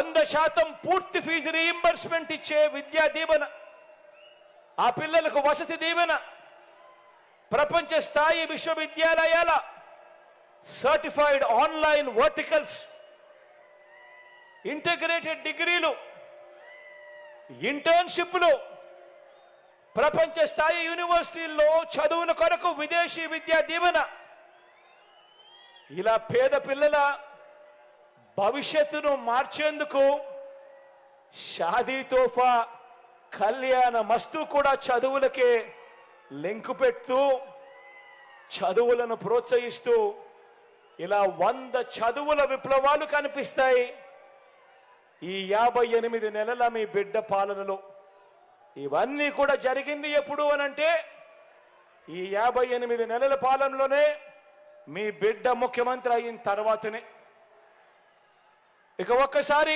వంద శాతం పూర్తి ఫీజు రీయింబర్స్మెంట్ ఇచ్చే విద్యా దీవెన. ఆ పిల్లలకు వసతి దీవెన. ప్రపంచ స్థాయి విశ్వవిద్యాలయాల సర్టిఫైడ్ ఆన్లైన్ వర్టికల్స్ ఇంటిగ్రేటెడ్ డిగ్రీలు. ఇంటర్న్షిప్లు ప్రపంచ స్థాయి యూనివర్సిటీల్లో చదువుల కొరకు విదేశీ విద్యా దీవెన. ఇలా పేద పిల్లల భవిష్యత్తును మార్చేందుకు షాదీ తోఫా కళ్యాణ మస్తు కూడా చదువులకే లింకు పెడుతూ చదువులను ప్రోత్సహిస్తూ ఇలా వంద చదువుల విప్లవాలు కనిపిస్తాయి. ఈ యాభై ఎనిమిది నెలల మీ బిడ్డ పాలనలో ఇవన్నీ కూడా జరిగింది ఎప్పుడు అనంటే ఈ యాభై ఎనిమిది నెలల పాలనలోనే మీ బిడ్డ ముఖ్యమంత్రి అయిన తర్వాతనే. ఇక ఒక్కసారి